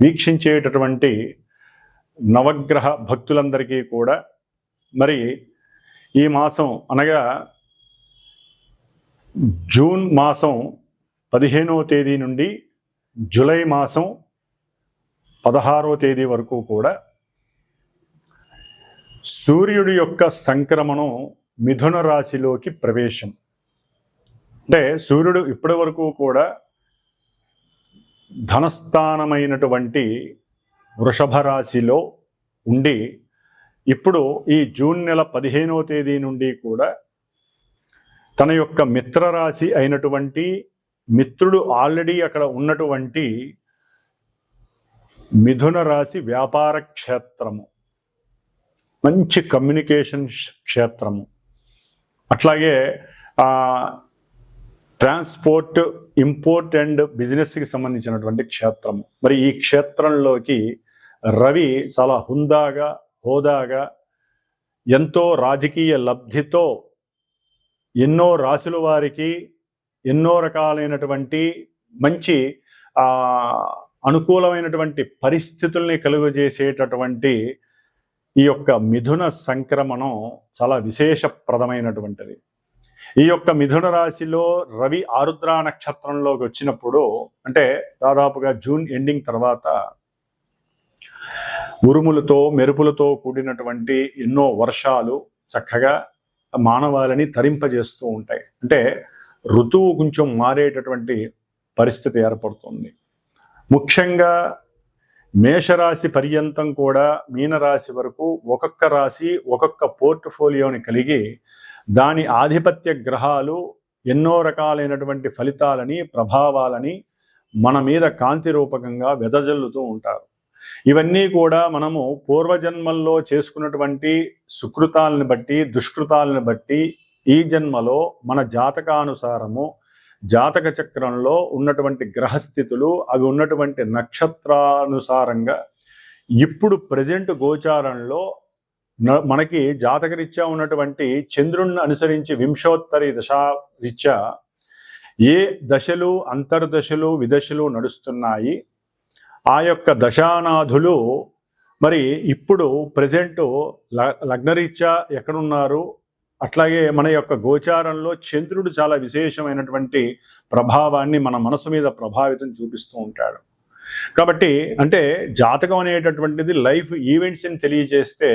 వీక్షించేటటువంటి నవగ్రహ భక్తులందరికీ కూడా మరి ఈ మాసం అనగా జూన్ మాసం పదిహేనవ తేదీ నుండి జూలై మాసం పదహారో తేదీ వరకు కూడా సూర్యుడి యొక్క సంక్రమణం మిథున రాశిలోకి ప్రవేశం. అంటే సూర్యుడు ఇప్పటి వరకు కూడా ధనస్థానమైనటువంటి వృషభ రాశిలో ఉండి ఇప్పుడు ఈ జూన్ నెల పదిహేనవ తేదీ నుండి కూడా తన యొక్క మిత్రరాశి అయినటువంటి మిత్రుడు ఆల్రెడీ అక్కడ ఉన్నటువంటి మిథున రాశి వ్యాపార క్షేత్రము. మంచి కమ్యూనికేషన్ క్షేత్రము. అట్లాగే ట్రాన్స్పోర్ట్ ఇంపోర్ట్ అండ్ బిజినెస్కి సంబంధించినటువంటి క్షేత్రం. మరి ఈ క్షేత్రంలోకి రవి చాలా హుందాగా హోదాగా ఎంతో రాజకీయ లబ్ధితో ఎన్నో రాసుల వారికి ఎన్నో రకాలైనటువంటి మంచి అనుకూలమైనటువంటి పరిస్థితుల్ని కలుగజేసేటటువంటి ఈ యొక్క మిథున సంక్రమణం చాలా విశేషప్రదమైనటువంటిది. ఈ యొక్క మిథున రాశిలో రవి ఆరుద్ర నక్షత్రంలోకి వచ్చినప్పుడు అంటే దాదాపుగా జూన్ ఎండింగ్ తర్వాత ఉరుములతో మెరుపులతో కూడినటువంటి ఎన్నో వర్షాలు చక్కగా మానవాళిని తరింపజేస్తూ ఉంటాయి. అంటే ఋతువు కొంచెం మారేటటువంటి పరిస్థితి ఏర్పడుతుంది. ముఖ్యంగా మేషరాశి పర్యంతం కూడా మీనరాశి వరకు ఒక్కొక్క రాశి ఒక్కొక్క పోర్ట్ఫోలియోని కలిగి దాని ఆధిపత్య గ్రహాలు ఎన్నో రకాలైనటువంటి ఫలితాలని ప్రభావాలని మన మీద కాంతి రూపకంగా వెదజల్లుతూ ఉంటారు. ఇవన్నీ కూడా మనము పూర్వజన్మల్లో చేసుకున్నటువంటి సుకృతాలను బట్టి దుష్కృతాలను బట్టి ఈ జన్మలో మన జాతకానుసారము జాతక చక్రంలో ఉన్నటువంటి గ్రహస్థితులు అవి ఉన్నటువంటి నక్షత్రానుసారంగా ఇప్పుడు ప్రజెంట్ గోచారంలో మనకి జాతకరీత్యా ఉన్నటువంటి చంద్రుణ్ణి అనుసరించి వింశోత్తరి దశా రీత్యా ఏ దశలు అంతర్దశలు విదశలు నడుస్తున్నాయి? ఆ యొక్క దశానాథులు మరి ఇప్పుడు ప్రజెంట్ లగ్నరీత్యా ఎక్కడున్నారు? అట్లాగే మన యొక్క గోచారంలో చంద్రుడు చాలా విశేషమైనటువంటి ప్రభావాన్ని మన మనసు మీద ప్రభావితం చూపిస్తూ ఉంటాడు. కాబట్టి అంటే జాతకం అనేటటువంటిది లైఫ్ ఈవెంట్స్ని తెలియజేస్తే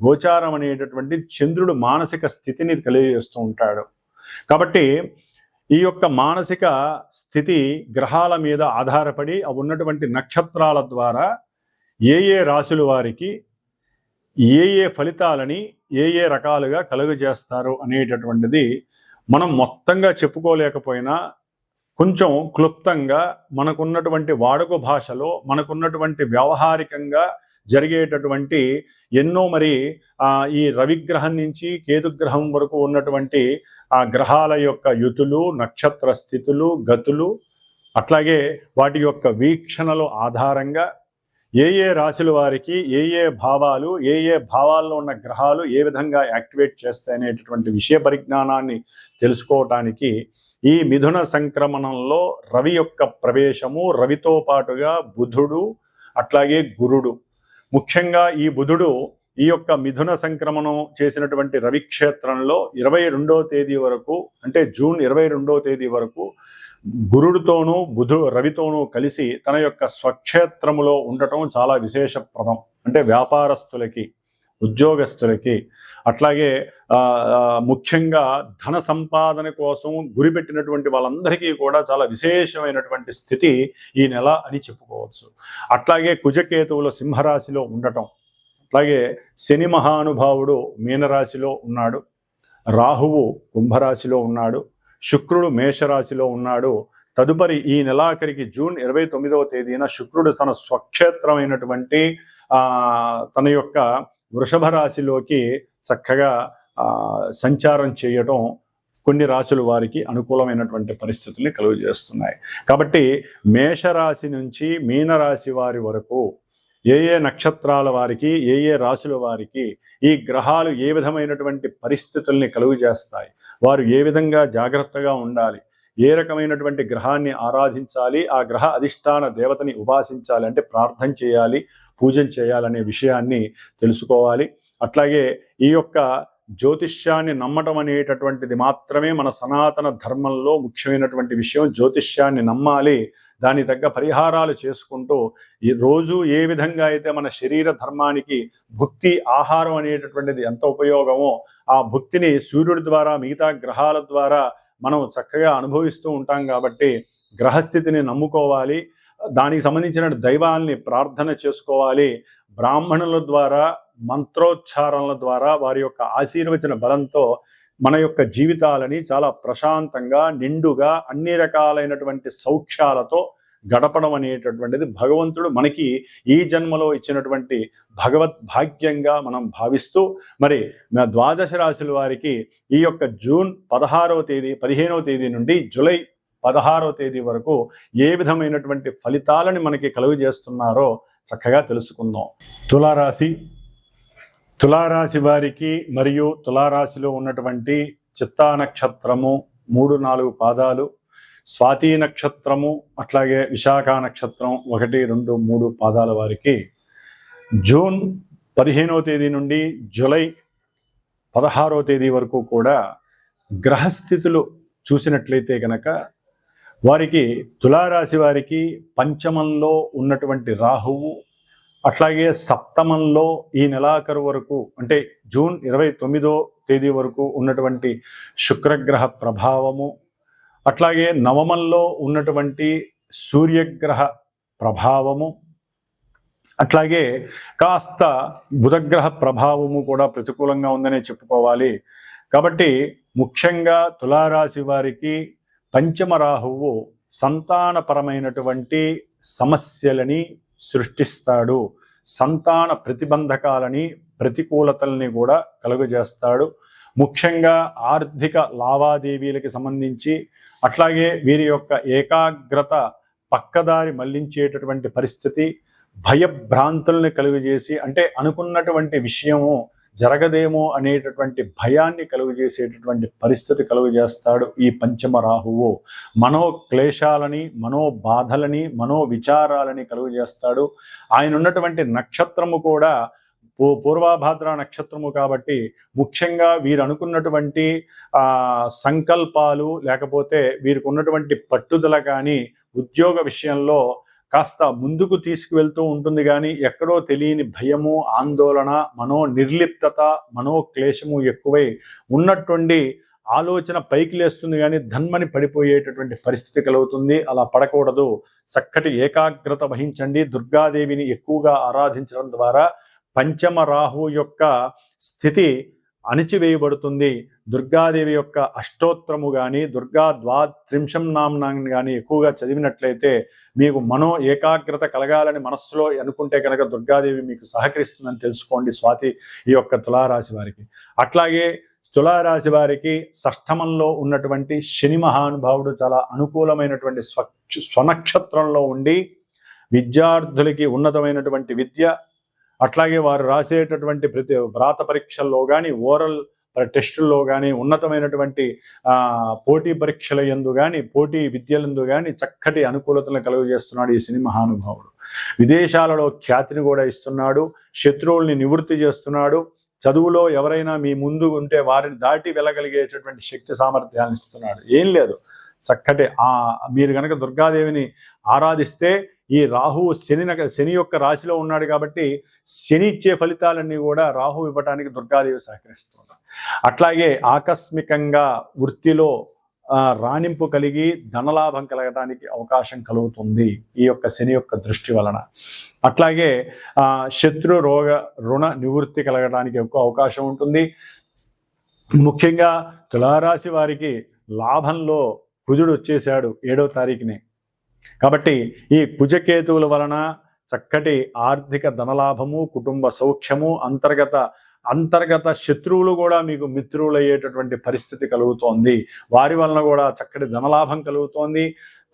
గోచారం అనేటటువంటి చంద్రుడు మానసిక స్థితిని తెలియజేస్తూ ఉంటాడు. కాబట్టి ఈ యొక్క మానసిక స్థితి గ్రహాల మీద ఆధారపడి అవి ఉన్నటువంటి నక్షత్రాల ద్వారా ఏ ఏ రాశుల వారికి ఏ ఏ ఫలితాలని ఏ ఏ రకాలుగా కలుగజేస్తారు అనేటటువంటిది మనం మొత్తంగా చెప్పుకోలేకపోయినా కొంచెం క్లుప్తంగా మనకున్నటువంటి వాడుక భాషలో మనకున్నటువంటి వ్యావహారికంగా జరిగేటటువంటి ఎన్నో మరి ఈ రవిగ్రహం నుంచి కేతుగ్రహం వరకు ఉన్నటువంటి ఆ గ్రహాల యొక్క యుతులు నక్షత్ర స్థితులు గతులు అట్లాగే వాటి యొక్క వీక్షణలు ఆధారంగా ఏ ఏ రాశుల వారికి ఏ ఏ భావాలు ఏ ఏ భావాల్లో ఉన్న గ్రహాలు ఏ విధంగా యాక్టివేట్ చేస్తాయి అనేటటువంటి విషయ పరిజ్ఞానాన్ని తెలుసుకోవటానికి ఈ మిథున సంక్రమణంలో రవి యొక్క ప్రవేశము రవితో పాటుగా బుధుడు అట్లాగే గురుడు ముఖ్యంగా ఈ బుధుడు ఈ యొక్క మిథున సంక్రమణం చేసినటువంటి రవి క్షేత్రంలో ఇరవై రెండో తేదీ వరకు అంటే జూన్ ఇరవై రెండో తేదీ వరకు గురుడితోనూ బుధు రవితోనూ కలిసి తన యొక్క స్వక్షేత్రములో ఉండటం చాలా విశేషప్రదం. అంటే వ్యాపారస్తులకి ఉద్యోగస్తులకి అట్లాగే ముఖ్యంగా ధన సంపాదన కోసం గురిపెట్టినటువంటి వాళ్ళందరికీ కూడా చాలా విశేషమైనటువంటి స్థితి ఈ నెల అని చెప్పుకోవచ్చు. అట్లాగే కుజకేతువుల సింహరాశిలో ఉండటం అట్లాగే శని మహానుభావుడు మీనరాశిలో ఉన్నాడు రాహువు కుంభరాశిలో ఉన్నాడు శుక్రుడు మేషరాశిలో ఉన్నాడు. తదుపరి ఈ నెలాఖరికి జూన్ ఇరవై తొమ్మిదవ తేదీన శుక్రుడు తన స్వక్షేత్రమైనటువంటి తన యొక్క వృషభ రాశిలోకి చక్కగా సంచారం చేయడం కొన్ని రాశుల వారికి అనుకూలమైనటువంటి పరిస్థితుల్ని కలుగజేస్తున్నాయి కాబట్టి మేషరాశి నుంచి మీనరాశి వారి వరకు ఏ ఏ నక్షత్రాల వారికి ఏ ఏ రాశుల వారికి ఈ గ్రహాలు ఏ విధమైనటువంటి పరిస్థితుల్ని కలుగజేస్తాయి వారు ఏ విధంగా జాగ్రత్తగా ఉండాలి? ఏ రకమైనటువంటి గ్రహాన్ని ఆరాధించాలి? ఆ గ్రహ అధిష్టాన దేవతని ఉపాసించాలి అంటే ప్రార్థన చేయాలి పూజన చేయాలనే విషయాన్ని తెలుసుకోవాలి. అట్లాగే ఈ యొక్క జ్యోతిష్యాన్ని నమ్మటం అనేటటువంటిది మాత్రమే మన సనాతన ధర్మంలో ముఖ్యమైనటువంటి విషయం. జ్యోతిష్యాన్ని నమ్మాలి దాని తగ్గ పరిహారాలు చేసుకుంటూ ఈ రోజు ఏ విధంగా అయితే మన శరీర ధర్మానికి భుక్తి ఆహారం అనేటటువంటిది ఎంత ఉపయోగమో ఆ భుక్తిని సూర్యుడి ద్వారా మిగతా గ్రహాల ద్వారా మనం చక్కగా అనుభవిస్తూ ఉంటాం కాబట్టి గ్రహస్థితిని నమ్ముకోవాలి. దానికి సంబంధించిన దైవాల్ని ప్రార్థన చేసుకోవాలి. బ్రాహ్మణుల ద్వారా మంత్రోచ్చారణల ద్వారా వారి యొక్క ఆశీర్వచన బలంతో మన యొక్క జీవితాలని చాలా ప్రశాంతంగా నిండుగా అన్ని రకాలైనటువంటి సౌఖ్యాలతో గడపడం అనేటటువంటిది భగవంతుడు మనకి ఈ జన్మలో ఇచ్చినటువంటి భగవత్ భాగ్యంగా మనం భావిస్తూ మరి మా ద్వాదశ రాశుల వారికి ఈ యొక్క జూన్ పదహారవ తేదీ పదిహేనవ తేదీ నుండి జూలై పదహారవ తేదీ వరకు ఏ విధమైనటువంటి ఫలితాలని మనకి కలుగజేస్తున్నారో చక్కగా తెలుసుకుందాం. తులారాశి తులారాశి వారికి మరియు తులారాశిలో ఉన్నటువంటి చిత్తా నక్షత్రము మూడు నాలుగు పాదాలు స్వాతి నక్షత్రము అట్లాగే విశాఖ నక్షత్రం ఒకటి రెండు మూడు పాదాల వారికి జూన్ పదిహేనవ తేదీ నుండి జూలై పదహారవ తేదీ వరకు కూడా గ్రహస్థితులు చూసినట్లయితే కనుక వారికి తులారాశి వారికి పంచమంలో ఉన్నటువంటి రాహువు అట్లాగే సప్తమంలో ఈ నెలాఖరు వరకు అంటే జూన్ ఇరవై తొమ్మిదో తేదీ వరకు ఉన్నటువంటి శుక్రగ్రహ ప్రభావము అట్లాగే నవమంలో ఉన్నటువంటి సూర్యగ్రహ ప్రభావము అట్లాగే కాస్త బుధగ్రహ ప్రభావము కూడా ప్రతికూలంగా ఉందనే చెప్పుకోవాలి. కాబట్టి ముఖ్యంగా తులారాశి వారికి పంచమ రాహువు సంతానపరమైనటువంటి సమస్యలని సృష్టిస్తాడు. సంతాన ప్రతిబంధకాలని ప్రతికూలతల్ని కూడా కలుగజేస్తాడు. ముఖ్యంగా ఆర్థిక లావాదేవీలకి సంబంధించి అట్లాగే వీరి యొక్క ఏకాగ్రత పక్కదారి మళ్ళించేటటువంటి పరిస్థితి భయభ్రాంతుల్ని కలుగజేసి అంటే అనుకున్నటువంటి విషయము జరగదేమో అనేటటువంటి భయాన్ని కలుగజేసేటటువంటి పరిస్థితి కలుగజేస్తాడు ఈ పంచమ రాహువు మనో మనోబాధలని మనో బాధలని మనో విచారాలని కలుగజేస్తాడు. ఆయన ఉన్నటువంటి నక్షత్రము కూడా పూ పూర్వాభాద్ర నక్షత్రము కాబట్టి ముఖ్యంగా వీరు అనుకున్నటువంటి సంకల్పాలు లేకపోతే వీరికి ఉన్నటువంటి పట్టుదల కానీ ఉద్యోగ విషయంలో కాస్త ముందుకు తీసుకువెళ్తూ ఉంటుంది కానీ ఎక్కడో తెలియని భయము ఆందోళన మనో నిర్లిప్తత మనో క్లేశము ఎక్కువై ఉన్నటువంటి ఆలోచన పైకి లేస్తుంది కానీ ధన్మని పడిపోయేటటువంటి పరిస్థితి కలుగుతుంది. అలా పడకూడదు. చక్కటి ఏకాగ్రత వహించండి. దుర్గాదేవిని ఎక్కువగా ఆరాధించడం ద్వారా పంచమ రాహు యొక్క స్థితి అణిచివేయబడుతుంది. దుర్గాదేవి యొక్క అష్టోత్తరము కానీ దుర్గా ద్వాత్రింశం నామనాన్ని కానీ ఎక్కువగా చదివినట్లయితే మీకు మనో ఏకాగ్రత కలగాలని మనస్సులో అనుకుంటే కనుక దుర్గాదేవి మీకు సహకరిస్తుందని తెలుసుకోండి స్వాతి ఈ యొక్క తులారాశి వారికి. అట్లాగే తులారాశి వారికి షష్ఠమంలో ఉన్నటువంటి శని మహానుభావుడు చాలా అనుకూలమైనటువంటి స్వ స్వనక్షత్రంలో ఉండి విద్యార్థులకి ఉన్నతమైనటువంటి విద్య అట్లాగే వారు రాసేటటువంటి ప్రతి వ్రాత పరీక్షల్లో కానీ ఓరల్ టెస్టుల్లో కానీ ఉన్నతమైనటువంటి పోటీ పరీక్షల ఎందు కానీ పోటీ విద్యలందు కానీ చక్కటి అనుకూలతలను కలుగజేస్తున్నాడు ఈ సినిమా మహానుభావుడు. విదేశాలలో ఖ్యాతిని కూడా ఇస్తున్నాడు శత్రువుల్ని నివృత్తి చేస్తున్నాడు చదువులో ఎవరైనా మీ ముందు ఉంటే వారిని దాటి వెళ్ళగలిగేటటువంటి శక్తి సామర్థ్యాన్ని ఇస్తున్నాడు. ఏం లేదు. చక్కటి ఆ మీరు కనుక దుర్గాదేవిని ఆరాధిస్తే ఈ రాహువు శని శని యొక్క రాశిలో ఉన్నాడు కాబట్టి శని ఇచ్చే ఫలితాలన్నీ కూడా రాహు ఇవ్వటానికి దుర్గాదేవి సహకరిస్తుంది. అట్లాగే ఆకస్మికంగా వృత్తిలో రాణింపు కలిగి ధనలాభం కలగడానికి అవకాశం కలుగుతుంది ఈ యొక్క శని యొక్క దృష్టి వలన. అట్లాగే శత్రు రోగ రుణ నివృత్తి కలగడానికి ఎక్కువ అవకాశం ఉంటుంది. ముఖ్యంగా తులారాశి వారికి లాభంలో కుజుడు వచ్చేసాడు ఏడో తారీఖునే. కాబట్టి ఈ కుజకేతువుల వలన చక్కటి ఆర్థిక ధనలాభము కుటుంబ సౌఖ్యము అంతర్గత అంతర్గత శత్రువులు కూడా మీకు మిత్రులయ్యేటటువంటి పరిస్థితి కలుగుతోంది. వారి వలన కూడా చక్కటి ధనలాభం కలుగుతోంది.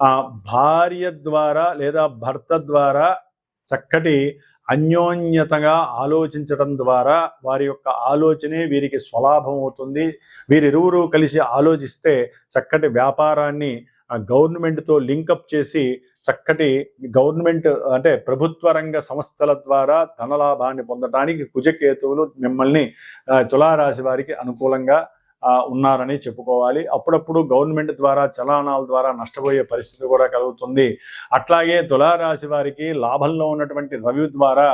ఆ భార్య ద్వారా లేదా భర్త ద్వారా చక్కటి అన్యోన్యతగా ఆలోచించడం ద్వారా వారి యొక్క ఆలోచనే వీరికి స్వలాభం అవుతుంది. వీరిరువురు కలిసి ఆలోచిస్తే చక్కటి వ్యాపారాన్ని గవర్నమెంట్తో లింకప్ చేసి చక్కటి గవర్నమెంట్ అంటే ప్రభుత్వ రంగ సంస్థల ద్వారా ధనలాభాన్ని పొందడానికి కుజకేతువులు మిమ్మల్ని తులారాశి వారికి అనుకూలంగా ఉన్నారని చెప్పుకోవాలి. అప్పుడప్పుడు గవర్నమెంట్ ద్వారా చలానాల ద్వారా నష్టపోయే పరిస్థితి కూడా కలుగుతుంది. అట్లాగే తులారాశి వారికి లాభంలో ఉన్నటువంటి రవి ద్వారా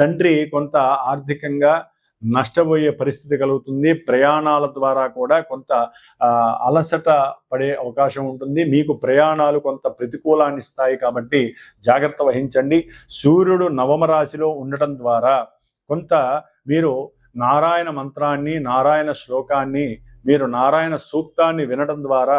తండ్రి కొంత ఆర్థికంగా నష్టపోయే పరిస్థితి కలుగుతుంది. ప్రయాణాల ద్వారా కూడా కొంత అలసట పడే అవకాశం ఉంటుంది. మీకు ప్రయాణాలు కొంత ప్రతికూలాన్ని ఇస్తాయి కాబట్టి జాగ్రత్త వహించండి. సూర్యుడు నవమ రాశిలో ఉండటం ద్వారా కొంత మీరు నారాయణ మంత్రాన్ని నారాయణ శ్లోకాన్ని మీరు నారాయణ సూక్తాన్ని వినడం ద్వారా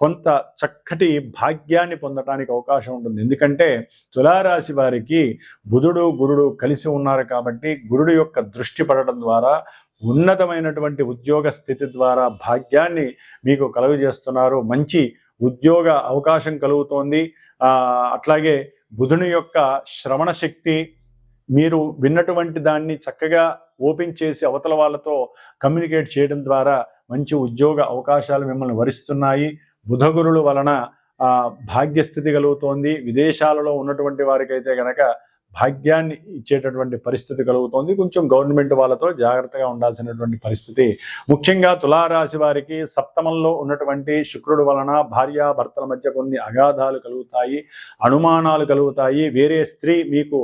కొంత చక్కటి భాగ్యాన్ని పొందటానికి అవకాశం ఉంటుంది. ఎందుకంటే తులారాశి వారికి బుధుడు గురుడు కలిసి ఉన్నారు కాబట్టి గురుడు యొక్క దృష్టి పడటం ద్వారా ఉన్నతమైనటువంటి ఉద్యోగ స్థితి ద్వారా భాగ్యాన్ని మీకు కలుగజేస్తున్నారు. మంచి ఉద్యోగ అవకాశం కలుగుతోంది. అట్లాగే బుధుని యొక్క శ్రవణ శక్తి మీరు విన్నటువంటి దాన్ని చక్కగా ఓపెన్ చేసి అవతల వాళ్ళతో కమ్యూనికేట్ చేయడం ద్వారా మంచి ఉద్యోగ అవకాశాలు మిమ్మల్ని వరిస్తున్నాయి. బుధగురుల వలన భాగ్యస్థితి కలుగుతోంది. విదేశాలలో ఉన్నటువంటి వారికైతే గనక భాగ్యాన్ని ఇచ్చేటటువంటి పరిస్థితి కలుగుతోంది. కొంచెం గవర్నమెంట్ వాళ్ళతో జాగ్రత్తగా ఉండాల్సినటువంటి పరిస్థితి. ముఖ్యంగా తులారాశి వారికి సప్తమంలో ఉన్నటువంటి శుక్రుడు వలన భార్యాభర్తల మధ్య కొన్ని అగాధాలు కలుగుతాయి అనుమానాలు కలుగుతాయి. వేరే స్త్రీ మీకు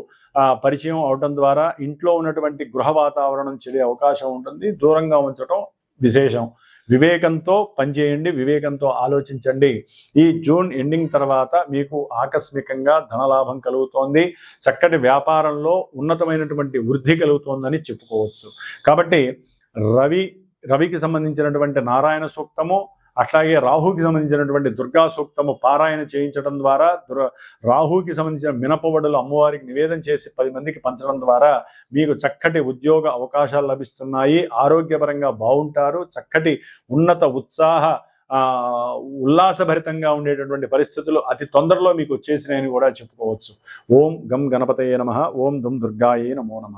పరిచయం అవడం ద్వారా ఇంట్లో ఉన్నటువంటి గృహ వాతావరణం చెడే అవకాశం ఉంటుంది. దూరంగా ఉంచడం విశేషం. వివేకంతో పనిచేయండి వివేకంతో ఆలోచించండి. ఈ జూన్ ఎండింగ్ తర్వాత మీకు ఆకస్మికంగా ధనలాభం కలుగుతోంది. చక్కటి వ్యాపారంలో ఉన్నతమైనటువంటి వృద్ధి కలుగుతోందని చెప్పుకోవచ్చు. కాబట్టి రవి రవికి సంబంధించినటువంటి నారాయణ సూక్తము అట్లాగే రాహుకి సంబంధించినటువంటి దుర్గా సూక్తము పారాయణ చేయించడం ద్వారా దుర్ రాహుకి సంబంధించిన మినపవడులు అమ్మవారికి నివేదన చేసి పది మందికి పంచడం ద్వారా మీకు చక్కటి ఉద్యోగ అవకాశాలు లభిస్తున్నాయి. ఆరోగ్యపరంగా బాగుంటారు చక్కటి ఉన్నత ఉత్సాహ ఉల్లాసభరితంగా ఉండేటటువంటి పరిస్థితులు అతి తొందరలో మీకు వచ్చేసినాయని కూడా చెప్పుకోవచ్చు. ఓం గం గణపతయే నమ. ఓం దుమ్ దుర్గాయే నమో నమ.